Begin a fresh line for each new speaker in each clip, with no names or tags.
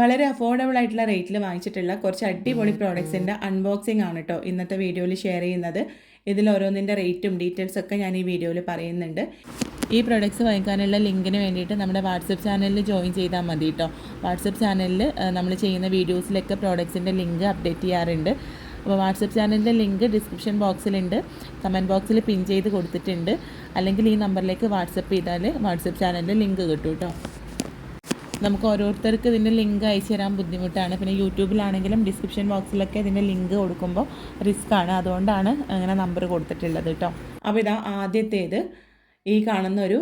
വളരെ അഫോർഡബിൾ ആയിട്ടുള്ള റേറ്റിൽ വാങ്ങിച്ചിട്ടുള്ള കുറച്ച് അടിപൊളി പ്രോഡക്ട്സിന്റെ അൺബോക്സിംഗ് ആണ് കേട്ടോ ഇന്നത്തെ വീഡിയോയിൽ ഷെയർ ചെയ്യുന്നത്. ഇതിൽ ഓരോന്നിന്റെ റേറ്റും ഡീറ്റെയിൽസ് ഒക്കെ ഞാൻ ഈ വീഡിയോയിൽ പറയുന്നുണ്ട്. ഈ പ്രൊഡക്ട്സ് വാങ്ങിക്കാനുള്ള ലിങ്കിന് വേണ്ടിയിട്ട് നമ്മുടെ വാട്സപ്പ് ചാനലിൽ ജോയിൻ ചെയ്താൽ മതി കേട്ടോ വാട്സപ്പ് ചാനലിൽ നമ്മൾ ചെയ്യുന്ന വീഡിയോസിലൊക്കെ പ്രോഡക്ട്സിന്റെ ലിങ്ക് അപ്ഡേറ്റ് ചെയ്യാറുണ്ട്. അപ്പോൾ വാട്സപ്പ് ചാനലിന്റെ ലിങ്ക് ഡിസ്ക്രിപ്ഷൻ ബോക്സിലുണ്ട് കമന്റ് ബോക്സിൽ പിൻ ചെയ്ത് കൊടുത്തിട്ടുണ്ട്. അല്ലെങ്കിൽ ഈ നമ്പറിലേക്ക് വാട്സപ്പ് ചെയ്താൽ വാട്സപ്പ് ചാനലിന്റെ ലിങ്ക് കിട്ടും കേട്ടോ നമുക്ക് ഓരോരുത്തർക്ക് ഇതിന്റെ ലിങ്ക് അയച്ചു തരാൻ ബുദ്ധിമുട്ടാണ്. പിന്നെ യൂട്യൂബിലാണെങ്കിലും ഡിസ്ക്രിപ്ഷൻ ബോക്സിലൊക്കെ ഇതിന്റെ ലിങ്ക് കൊടുക്കുമ്പോൾ റിസ്ക് ആണ്. അതുകൊണ്ടാണ് അങ്ങനെ നമ്പർ കൊടുത്തിട്ടുള്ളത് കേട്ടോ. അപ്പോൾ ഇതാ ആദ്യത്തേത് ഈ കാണുന്ന ഒരു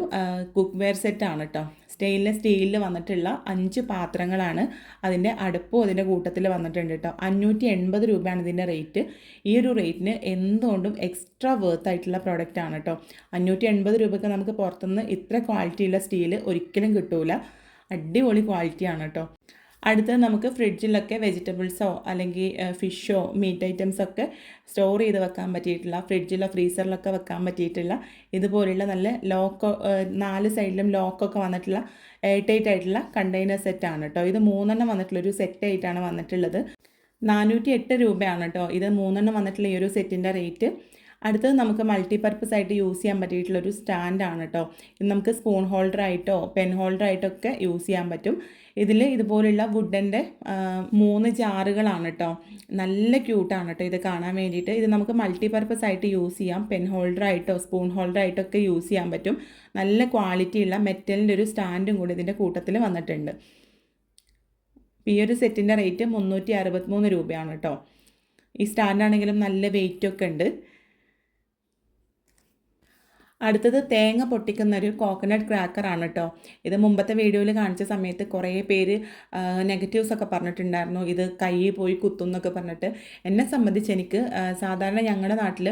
കുക്ക് വെയർ സെറ്റാണ് കേട്ടോ. സ്റ്റെയിൻലെസ് സ്റ്റീലിൽ വന്നിട്ടുള്ള അഞ്ച് പാത്രങ്ങളാണ് അതിന്റെ അടുപ്പും അതിന്റെ കൂട്ടത്തിൽ വന്നിട്ടുണ്ട് കേട്ടോ. അഞ്ഞൂറ്റി എൺപത് രൂപയാണ് ഇതിന്റെ റേറ്റ് ഈ ഒരു റേറ്റിന് എന്തുകൊണ്ടും എക്സ്ട്രാ വേർത്ത് ആയിട്ടുള്ള പ്രോഡക്റ്റ് ആണ് കേട്ടോ. അഞ്ഞൂറ്റി എൺപത് രൂപയ്ക്ക് നമുക്ക് പുറത്തുനിന്ന് ഇത്ര ക്വാളിറ്റിയുള്ള സ്റ്റീൽ ഒരിക്കലും കിട്ടൂല. അടിപൊളി ക്വാളിറ്റി ആണ് കേട്ടോ അടുത്തത് നമുക്ക് ഫ്രിഡ്ജിലൊക്കെ വെജിറ്റബിൾസോ അല്ലെങ്കിൽ ഫിഷോ മീറ്റ് ഐറ്റംസ് ഒക്കെ സ്റ്റോർ ചെയ്ത് വെക്കാൻ പറ്റിയിട്ടുള്ള ഫ്രിഡ്ജിലോ ഫ്രീസറിലൊക്കെ വെക്കാൻ പറ്റിയിട്ടുള്ള ഇതുപോലുള്ള നല്ല ലോക്ക് നാല് സൈഡിലും ലോക്കൊക്കെ വന്നിട്ടുള്ള എയർ ടൈറ്റ് ആയിട്ടുള്ള കണ്ടെയ്നർ സെറ്റാണ് കേട്ടോ ഇത് മൂന്നെണ്ണം വന്നിട്ടുള്ള ഒരു സെറ്റായിട്ടാണ് വന്നിട്ടുള്ളത്. നാനൂറ്റി എട്ട് രൂപയാണ് കേട്ടോ ഇത് മൂന്നെണ്ണം വന്നിട്ടുള്ള ഈ ഒരു സെറ്റിന്റെ റേറ്റ് അടുത്തത് നമുക്ക് മൾട്ടി മൾട്ടിപർപ്പസ് ആയിട്ട് യൂസ് ചെയ്യാൻ പറ്റിയിട്ടുള്ള ഒരു സ്റ്റാൻഡാണ് കേട്ടോ ഇത് നമുക്ക് സ്പൂൺ ഹോൾഡർ ആയിട്ടോ പെൻ ഹോൾഡർ ഒക്കെ യൂസ് ചെയ്യാൻ പറ്റും. ഇതിൽ ഇതുപോലുള്ള വുഡന്റെ മൂന്ന് ജാറുകളാണ് കേട്ടോ നല്ല ക്യൂട്ടാണ് കേട്ടോ ഇത് കാണാൻ വേണ്ടിയിട്ട്. ഇത് നമുക്ക് മൾട്ടി മൾട്ടിപർപ്പസ് ആയിട്ട് യൂസ് ചെയ്യാം. പെൻ ഹോൾഡർ ആയിട്ടോ സ്പൂൺ ഹോൾഡർ ഒക്കെ യൂസ് ചെയ്യാൻ പറ്റും. നല്ല ക്വാളിറ്റിയുള്ള മെറ്റലിന്റെ ഒരു സ്റ്റാൻഡും കൂടി ഇതിന്റെ കൂട്ടത്തിൽ വന്നിട്ടുണ്ട്. ഈ ഒരു സെറ്റിന്റെ റേറ്റ് മുന്നൂറ്റി അറുപത്തിമൂന്ന് രൂപയാണ് കേട്ടോ ഈ സ്റ്റാൻഡാണെങ്കിലും നല്ല വെയിറ്റൊക്കെ ഉണ്ട്. അടുത്തത് തേങ്ങ പൊട്ടിക്കുന്ന ഒരു കോക്കനട്ട് ക്രാക്കറാണ് കേട്ടോ ഇത് മുമ്പത്തെ വീഡിയോയിൽ കാണിച്ച സമയത്ത് കുറേ പേര് നെഗറ്റീവ്സ് ഒക്കെ പറഞ്ഞിട്ടുണ്ടായിരുന്നു. ഇത് കൈ പോയി കുത്തും എന്നൊക്കെ പറഞ്ഞിട്ട്. എന്നെ സംബന്ധിച്ച് എനിക്ക് സാധാരണ ഞങ്ങളുടെ നാട്ടിൽ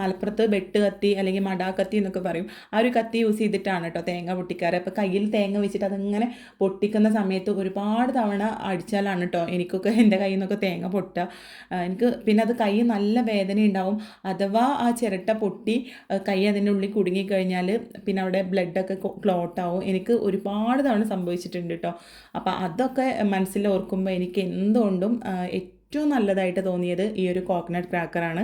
മലപ്പുറത്ത് വെട്ട് കത്തി അല്ലെങ്കിൽ മടാ കത്തി എന്നൊക്കെ പറയും. ആ ഒരു കത്തി യൂസ് ചെയ്തിട്ടാണ് കേട്ടോ തേങ്ങ പൊട്ടിക്കാറ്. അപ്പോൾ കയ്യിൽ തേങ്ങ വെച്ചിട്ട് അതിങ്ങനെ പൊട്ടിക്കുന്ന സമയത്ത് ഒരുപാട് തവണ അടിച്ചാലാണ് കേട്ടോ എനിക്കൊക്കെ എന്റെ കയ്യിൽ നിന്നൊക്കെ തേങ്ങ പൊട്ടുക. എനിക്ക് പിന്നെ അത് കൈ നല്ല വേദന ഉണ്ടാവും അഥവാ ആ ചിരട്ട പൊട്ടി കൈ അതിന്റെ ഉള്ളിൽ കുടുങ്ങിക്കഴിഞ്ഞാൽ പിന്നെ അവിടെ ബ്ലഡൊക്കെ ക്ലോട്ട് ആവും എനിക്ക് ഒരുപാട് തവണ സംഭവിച്ചിട്ടുണ്ട് കേട്ടോ അപ്പോൾ അതൊക്കെ മനസ്സിൽ ഓർക്കുമ്പോൾ എനിക്ക് എന്തുകൊണ്ടും ഏറ്റവും നല്ലതായിട്ട് തോന്നിയത് ഈ ഒരു കോക്കനട്ട് ക്രാക്കറാണ്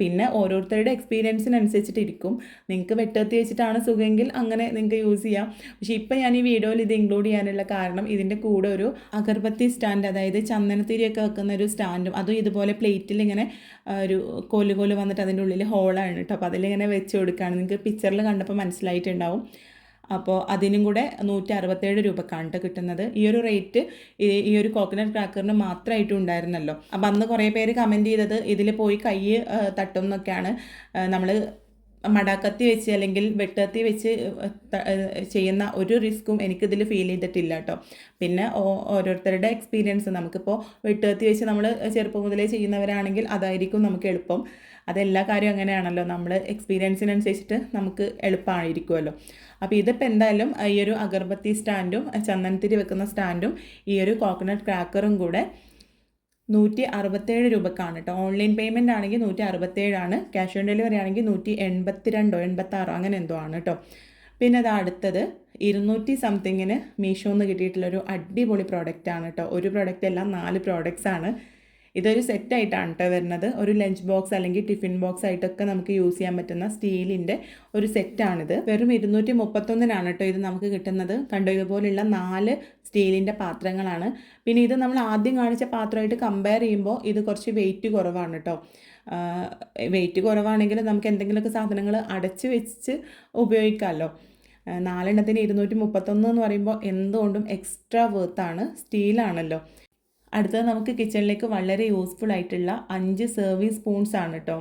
പിന്നെ ഓരോരുത്തരുടെ എക്സ്പീരിയൻസിനനുസരിച്ചിട്ടിരിക്കും നിങ്ങൾക്ക് വെട്ടത്തി വെച്ചിട്ടാണ് സുഖമെങ്കിൽ അങ്ങനെ നിങ്ങൾക്ക് യൂസ് ചെയ്യാം. പക്ഷേ ഇപ്പം ഞാൻ ഈ വീഡിയോയിൽ ഇത് ഇൻക്ലൂഡ് ചെയ്യാനുള്ള കാരണം ഇതിന്റെ കൂടെ ഒരു അഗർബത്തി സ്റ്റാൻഡ് അതായത് ചന്ദനത്തിരിയൊക്കെ വെക്കുന്ന ഒരു സ്റ്റാൻഡും അതും ഇതുപോലെ പ്ലേറ്റിൽ ഇങ്ങനെ ഒരു കോൽ കോൽ വന്നിട്ട് അതിന്റെ ഉള്ളിൽ ഹോളാണ് കേട്ടോ അപ്പോൾ അതിലിങ്ങനെ വെച്ച് കൊടുക്കുകയാണ് നിങ്ങൾക്ക് പിക്ചറിൽ കണ്ടപ്പോൾ മനസ്സിലായിട്ടുണ്ടാവും. അപ്പോൾ അതിനും കൂടെ നൂറ്റി അറുപത്തേഴ് രൂപക്കാണ് കേട്ടോ കിട്ടുന്നത്. ഈ ഒരു റേറ്റ് ഈ ഒരു കോക്കനട്ട് ക്രാക്കറിന് മാത്രമായിട്ടും ഉണ്ടായിരുന്നല്ലോ. അപ്പോൾ അന്ന് കുറേ പേര് കമന്റ് ചെയ്തത് ഇതിൽ പോയി കൈ തട്ടും എന്നൊക്കെയാണ് നമ്മൾ മടാക്കത്തി വെച്ച് അല്ലെങ്കിൽ വെട്ടത്തി വെച്ച് ചെയ്യുന്ന ഒരു റിസ്ക്കും എനിക്കിതിൽ ഫീൽ ചെയ്തിട്ടില്ല കേട്ടോ. പിന്നെ ഓരോരുത്തരുടെ എക്സ്പീരിയൻസ് നമുക്കിപ്പോൾ വെട്ടുകത്തി വെച്ച് നമ്മൾ ചെറുപ്പം മുതലേ ചെയ്യുന്നവരാണെങ്കിൽ അതായിരിക്കും നമുക്ക് എളുപ്പം. അതെല്ലാ കാര്യവും അങ്ങനെയാണല്ലോ. നമ്മൾ എക്സ്പീരിയൻസിനനുസരിച്ചിട്ട് നമുക്ക് എളുപ്പമായിരിക്കുമല്ലോ അപ്പോൾ ഇതിപ്പോൾ എന്തായാലും ഈ ഒരു അഗർബത്തി സ്റ്റാൻഡും ചന്ദനത്തിരി വെക്കുന്ന സ്റ്റാൻഡും ഈ ഒരു കോക്കനട്ട് ക്രാക്കറും കൂടെ നൂറ്റി അറുപത്തേഴ് രൂപക്കാണ് കേട്ടോ ഓൺലൈൻ പേയ്മെന്റ് ആണെങ്കിൽ നൂറ്റി അറുപത്തേഴാണ് ക്യാഷ് ഓൺ ഡെലിവറി ആണെങ്കിൽ നൂറ്റി എൺപത്തി രണ്ടോ എൺപത്താറോ അങ്ങനെ എന്തോ ആണ് കേട്ടോ പിന്നെ അത് അടുത്തത്. ഇരുന്നൂറ്റി സംതിങ്ങിന് മീഷോന്ന് കിട്ടിയിട്ടുള്ളൊരു അടിപൊളി പ്രോഡക്റ്റ് ആണ് കേട്ടോ ഒരു പ്രോഡക്റ്റ് എല്ലാം നാല് പ്രോഡക്റ്റ്സ് ആണ്. ഇതൊരു സെറ്റായിട്ടാണ് കേട്ടോ വരുന്നത്. ഒരു ലഞ്ച് ബോക്സ് അല്ലെങ്കിൽ ടിഫിൻ ബോക്സ് ആയിട്ടൊക്കെ നമുക്ക് യൂസ് ചെയ്യാൻ പറ്റുന്ന സ്റ്റീലിന്റെ ഒരു സെറ്റാണിത് വെറും ഇരുന്നൂറ്റി മുപ്പത്തൊന്നിനാണ് കേട്ടോ ഇത് നമുക്ക് കിട്ടുന്നത്. കണ്ടോ ഇതുപോലുള്ള നാല് സ്റ്റീലിന്റെ പാത്രങ്ങളാണ്. പിന്നെ ഇത് നമ്മൾ ആദ്യം കാണിച്ച പാത്രമായിട്ട് കമ്പയർ ചെയ്യുമ്പോൾ ഇത് കുറച്ച് വെയിറ്റ് കുറവാണ് കേട്ടോ വെയിറ്റ് കുറവാണെങ്കിൽ നമുക്ക് എന്തെങ്കിലുമൊക്കെ സാധനങ്ങൾ അടച്ച് വെച്ച് ഉപയോഗിക്കാമല്ലോ നാലെണ്ണത്തിന് ഇരുന്നൂറ്റി മുപ്പത്തൊന്ന് എന്ന് പറയുമ്പോൾ എന്തുകൊണ്ടും എക്സ്ട്രാ വേർത്താണ് സ്റ്റീലാണല്ലോ. അടുത്തത് നമുക്ക് കിച്ചണിലേക്ക് വളരെ യൂസ്ഫുൾ ആയിട്ടുള്ള അഞ്ച് സർവീസ് സ്പൂൺസ് ആണ് കേട്ടോ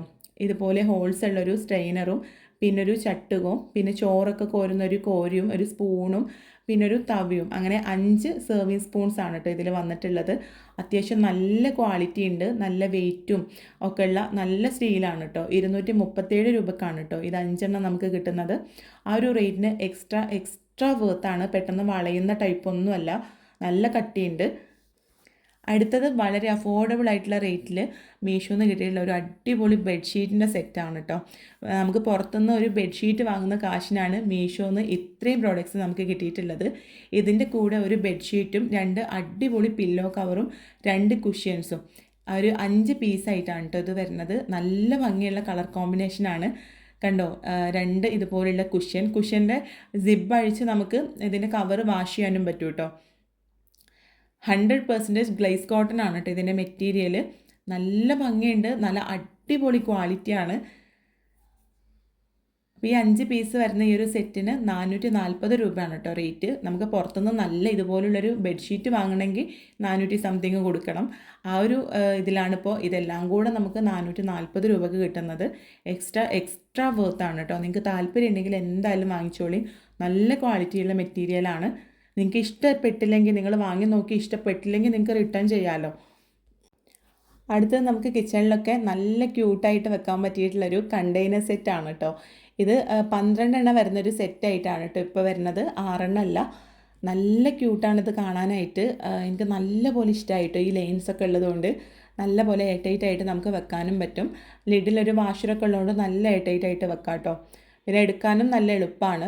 ഇതുപോലെ ഹോൾസ് ഉള്ളൊരു സ്ട്രെയിനറും പിന്നെ ഒരു ചട്ടുകവും പിന്നെ ചോറൊക്കെ കോരുന്ന ഒരു കോരിയും ഒരു സ്പൂണും പിന്നെ ഒരു തവിയും. അങ്ങനെ അഞ്ച് സർവിങ് സ്പൂൺസ് ആണ് കേട്ടോ ഇതിൽ വന്നിട്ടുള്ളത്. അത്യാവശ്യം നല്ല ക്വാളിറ്റി ഉണ്ട് നല്ല വെയിറ്റും ഒക്കെ ഉള്ള നല്ല സ്റ്റീലാണ് കേട്ടോ ഇരുന്നൂറ്റി മുപ്പത്തേഴ് രൂപക്കാണ് കേട്ടോ ഇത് അഞ്ചെണ്ണം നമുക്ക് കിട്ടുന്നത്. ആ ഒരു റേറ്റിന് എക്സ്ട്രാ എക്സ്ട്രാ വേർത്താണ് പെട്ടെന്ന് വളയുന്ന ടൈപ്പ് ഒന്നുമല്ല. നല്ല കട്ടിയുണ്ട്. അടുത്തത് വളരെ അഫോർഡബിൾ ആയിട്ടുള്ള റേറ്റിൽ മീഷോന്ന് കിട്ടിയിട്ടുള്ള ഒരു അടിപൊളി ബെഡ്ഷീറ്റിന്റെ സെറ്റാണ് കേട്ടോ നമുക്ക് പുറത്തുനിന്ന് ഒരു ബെഡ്ഷീറ്റ് വാങ്ങുന്ന കാശിനാണ് മീഷോന്ന് ഇത്രയും പ്രോഡക്റ്റ്സ് നമുക്ക് കിട്ടിയിട്ടുള്ളത്. ഇതിന്റെ കൂടെ ഒരു ബെഡ്ഷീറ്റും രണ്ട് അടിപൊളി പില്ലോ കവറും രണ്ട് കുഷ്യൻസും ഒരു അഞ്ച് പീസായിട്ടാണ് കേട്ടോ ഇത് വരുന്നത്. നല്ല ഭംഗിയുള്ള കളർ കോമ്പിനേഷനാണ് കണ്ടോ? രണ്ട് ഇതുപോലെയുള്ള കുഷ്യൻ കുഷ്യന്റെ സിബ് അഴിച്ച് നമുക്ക് ഇതിന്റെ കവർ വാഷ് ചെയ്യാനും പറ്റും കേട്ടോ ഹൺഡ്രഡ് പെർസെന്റേജ് ഗ്ലേസ് കോട്ടൺ ആണ് കേട്ടോ ഇതിന്റെ മെറ്റീരിയൽ നല്ല ഭംഗിയുണ്ട് നല്ല അടിപൊളി ക്വാളിറ്റിയാണ് അപ്പോൾ ഈ അഞ്ച് പീസ് വരുന്ന ഈ ഒരു സെറ്റിന് നാനൂറ്റി നാൽപ്പത് രൂപയാണ് കേട്ടോ റേറ്റ്. നമുക്ക് പുറത്തുനിന്ന് നല്ല ഇതുപോലുള്ളൊരു ബെഡ്ഷീറ്റ് വാങ്ങണമെങ്കിൽ നാനൂറ്റി സംതിങ് കൊടുക്കണം. ആ ഒരു ഇതിലാണിപ്പോൾ ഇതെല്ലാം കൂടെ നമുക്ക് നാനൂറ്റി നാൽപ്പത് രൂപക്ക് കിട്ടുന്നത്. എക്സ്ട്രാ എക്സ്ട്രാ വേർത്താണ് കേട്ടോ. നിങ്ങൾക്ക് താല്പര്യം ഉണ്ടെങ്കിൽ എന്തായാലും വാങ്ങിച്ചോളി. നല്ല ക്വാളിറ്റിയുള്ള മെറ്റീരിയലാണ്. നിങ്ങൾക്ക് ഇഷ്ടപ്പെട്ടില്ലെങ്കിൽ നിങ്ങൾ വാങ്ങി നോക്കി ഇഷ്ടപ്പെട്ടില്ലെങ്കിൽ നിങ്ങൾക്ക് റിട്ടേൺ ചെയ്യാമല്ലോ അടുത്തത് നമുക്ക് കിച്ചണിലൊക്കെ നല്ല ക്യൂട്ടായിട്ട് വെക്കാൻ പറ്റിയിട്ടുള്ളൊരു കണ്ടെയ്നർ സെറ്റാണ് കേട്ടോ ഇത് പന്ത്രണ്ടെണ്ണം വരുന്നൊരു സെറ്റായിട്ടാണ് കേട്ടോ ഇപ്പോൾ വരുന്നത്. ആറെണ്ണം അല്ല. നല്ല ക്യൂട്ടാണ് ഇത് കാണാനായിട്ട്. എനിക്ക് നല്ല പോലെ ഇഷ്ടമായിട്ടോ ഈ ലൈൻസ് ഒക്കെ ഉള്ളതുകൊണ്ട്. നല്ല പോലെ ആയിട്ട് നമുക്ക് വെക്കാനും പറ്റും. ലിഡിലൊരു വാഷറൊക്കെ ഉള്ളതുകൊണ്ട് നല്ല എയർടൈറ്റ് ആയിട്ട് വെക്കാം കേട്ടോ പിന്നെ എടുക്കാനും നല്ല എളുപ്പമാണ്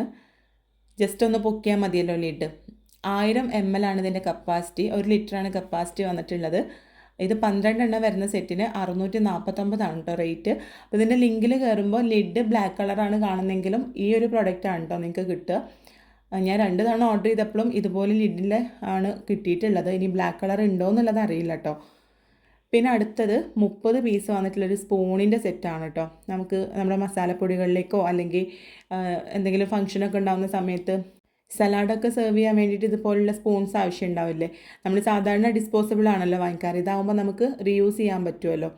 ജസ്റ്റ് ഒന്ന് പൊക്കിയാൽ മതിയല്ലോ ലിഡ് ആയിരം എം എൽ ആണ് ഇതിന്റെ കപ്പാസിറ്റി ഒരു ലിറ്ററാണ് കപ്പാസിറ്റി വന്നിട്ടുള്ളത്. ഇത് പന്ത്രണ്ട് എണ്ണം വരുന്ന സെറ്റിന് അറുന്നൂറ്റി നാൽപ്പത്തൊമ്പതാണ് കേട്ടോ റേറ്റ് അപ്പോൾ ഇതിന്റെ ലിങ്കിൽ കയറുമ്പോൾ ലിഡ് ബ്ലാക്ക് കളറാണ് കാണുന്നെങ്കിലും ഈ ഒരു പ്രൊഡക്റ്റാണ് കേട്ടോ നിങ്ങൾക്ക് കിട്ടുക. ഞാൻ രണ്ട് തവണ ഓർഡർ ചെയ്തപ്പോഴും ഇതുപോലെ ലിഡിലെ ആണ് കിട്ടിയിട്ടുള്ളത്. ഇനി ബ്ലാക്ക് കളർ ഉണ്ടോ എന്നുള്ളത് അറിയില്ല കേട്ടോ പിന്നെ അടുത്തത് മുപ്പത് പീസ് വന്നിട്ടുള്ളൊരു സ്പൂണിന്റെ സെറ്റാണ് കേട്ടോ നമുക്ക് നമ്മുടെ മസാലപ്പൊടികളിലേക്കോ അല്ലെങ്കിൽ എന്തെങ്കിലും ഫംഗ്ഷനൊക്കെ ഉണ്ടാകുന്ന സമയത്ത് സലാഡൊക്കെ സെർവ് ചെയ്യാൻ വേണ്ടിയിട്ട് ഇതുപോലുള്ള സ്പൂൺസ് ആവശ്യം ഉണ്ടാവില്ലേ നമ്മൾ സാധാരണ ഡിസ്പോസിബിൾ ആണല്ലോ വാങ്ങിക്കാറ്. ഇതാകുമ്പോൾ നമുക്ക് റീയൂസ് ചെയ്യാൻ പറ്റുമല്ലോ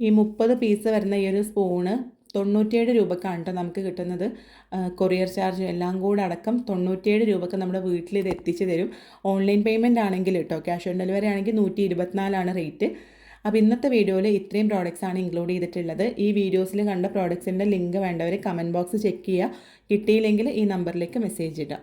ഈ മുപ്പത് പീസ് വരുന്ന ഈ ഒരു സ്പൂണ് തൊണ്ണൂറ്റിയേഴ് രൂപക്കാണ് കേട്ടോ നമുക്ക് കിട്ടുന്നത്. കൊറിയർ ചാർജ് എല്ലാം കൂടെ അടക്കം തൊണ്ണൂറ്റിയേഴ് രൂപക്ക് നമ്മുടെ വീട്ടിൽ ഇത് എത്തിച്ചു തരും. ഓൺലൈൻ പേയ്മെന്റ് ആണെങ്കിൽ കേട്ടോ ക്യാഷ് ഓൺ ഡെലിവറി ആണെങ്കിൽ നൂറ്റി ഇരുപത്തിനാലാണ് റേറ്റ് അപ്പോൾ ഇന്നത്തെ വീഡിയോയിൽ ഇത്രയും പ്രോഡക്റ്റ്സ് ആണ് ഇൻക്ലൂഡ് ചെയ്തിട്ടുള്ളത്. ഈ വീഡിയോസിൽ കണ്ട പ്രോഡക്ട്സിന്റെ ലിങ്ക് വേണ്ടവർ കമന്റ് ബോക്സ് ചെക്ക് ചെയ്യുക കിട്ടിയില്ലെങ്കിൽ ഈ നമ്പറിലേക്ക് മെസ്സേജ് ഇടാം.